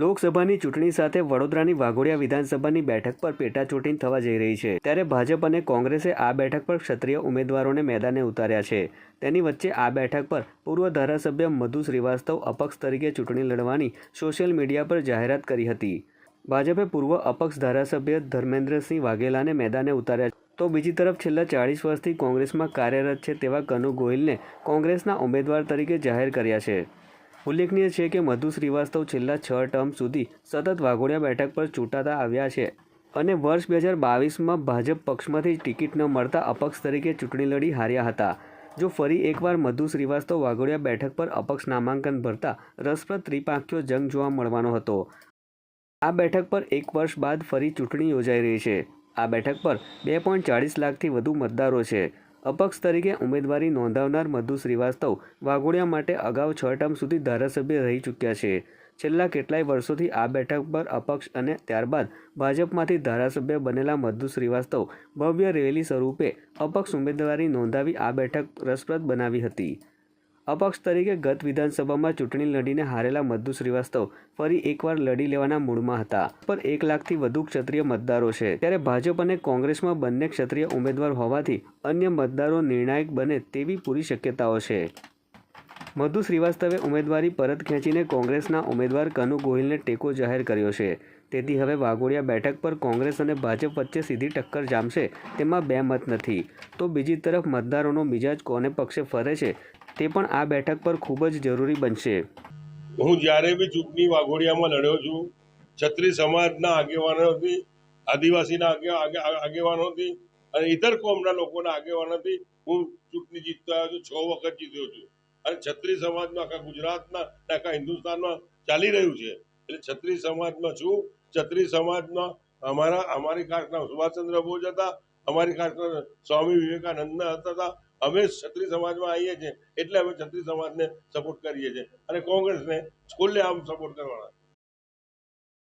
લોકસભાની ચૂંટણી સાથે વડોદરાની વાઘોડિયા વિધાનસભાની બેઠક પર પેટા ચૂંટણી થવા જઈ રહી છે. ત્યારે ભાજપ અને કોંગ્રેસે આ બેઠક પર ક્ષત્રિય ઉમેદવારોને મેદાને ઉતાર્યા છે. તેની વચ્ચે આ બેઠક પર પૂર્વ ધારાસભ્ય મધુ શ્રીવાસ્તવ અપક્ષ તરીકે ચૂંટણી લડવાની સોશિયલ મીડિયા પર જાહેરાત કરી હતી. ભાજપે પૂર્વ અપક્ષ ધારાસભ્ય ધર્મેન્દ્રસિંહ વાઘેલાને મેદાને ઉતાર્યા તો બીજી તરફ છેલ્લા ચાળીસ વર્ષથી કોંગ્રેસમાં કાર્યરત છે તેવા કનુ ગોહિલને કોંગ્રેસના ઉમેદવાર તરીકે જાહેર કર્યા છે. ઉલ્લેખનીય છે કે મધુ શ્રીવાસ્તવ છેલ્લા છ ટર્મ સુધી સતત વાઘોડિયા બેઠક પર ચૂંટાતા આવ્યા છે અને વર્ષ બે હજાર બાવીસમાં ભાજપ પક્ષમાંથી ટિકિટ ન મળતા અપક્ષ તરીકે ચૂંટણી લડી હાર્યા હતા. જો ફરી એકવાર મધુ શ્રીવાસ્તવ વાઘોડિયા બેઠક પર અપક્ષ નામાંકન ભરતા રસપ્રદ ત્રિપાંખ્યો જંગ જોવા મળવાનો હતો. આ બેઠક પર એક વર્ષ બાદ ફરી ચૂંટણી યોજાઈ રહી છે. આ બેઠક પર બે પોઈન્ટ ચાળીસ લાખથી વધુ મતદારો છે. અપક્ષ તરીકે ઉમેદવારી નોંધાવનાર મધુ શ્રીવાસ્તવ વાઘોડિયા માટે અગાઉ છ ટર્મ સુધી ધારાસભ્ય રહી ચૂક્યા છે. છેલ્લા કેટલાય વર્ષોથી આ બેઠક પર અપક્ષ અને ત્યારબાદ ભાજપમાંથી ધારાસભ્ય બનેલા મધુ શ્રીવાસ્તવ ભવ્ય રેલી સ્વરૂપે અપક્ષ ઉમેદવારી નોંધાવી આ બેઠક રસપ્રદ બનાવી હતી. અપક્ષ તરીકે ગત વિધાનસભામાં ચૂંટણી લડીને હારેલા મધુ શ્રીવાસ્તવ ફરી એકવાર લડી લેવાના મૂડમાં હતા. પર એક લાખથી વધુ ક્ષત્રિય મતદારો છે. ત્યારે ભાજપ અને કોંગ્રેસમાં બંને ક્ષત્રિય ઉમેદવાર હોવાથી અન્ય મતદારો નિર્ણાયક બને તેવી પૂરી શક્યતાઓ છે. મધુ શ્રીવાસ્તવે ઉમેદવારી પરત ખેંચીને કોંગ્રેસના ઉમેદવાર કનુ ગોહિલને ટેકો જાહેર કર્યો છે. તેથી હવે વાઘોડિયા બેઠક પર કોંગ્રેસ અને ભાજપ વચ્ચે સીધી ટક્કર જામશે તેમાં બે મત નથી. તો બીજી તરફ મતદારોનો મિજાજ કોને પક્ષે ફરે છે તે પણ આ બેઠક પર ખૂબ જ જરૂરી બનશે. હું જ્યારે બી ચૂંટણી વાઘોડિયામાં લડ્યો છું છત્રી સમાજના આગેવાનોથી, આદિવાસીના આગે- આગે- આગેવાનોથી અને ઇતર કોમના લોકોના આગેવાનોથી હું ચૂંટણી જીતતો આવ્યો છું, છ વખત જીત્યો છું. અને છત્રી સમાજમાં આખા ગુજરાતના આખા હિન્દુસ્તાનમાં ચાલી રહ્યું છે. એટલે છત્રી સમાજમાં છું છત્રી સમાજમાં અમારા, અમારી ખાસના સુભાષચંદ્ર બોઝ હતા, અમારી ખાસના સ્વામી વિવેકાનંદના હતા અમે છત્રી સમાજમાં આવીએ છીએ, એટલે અમે છત્રી સમાજને સપોર્ટ કરીએ છીએ. અને કોંગ્રેસને ખુલ્લે આમ સપોર્ટ કરવાના.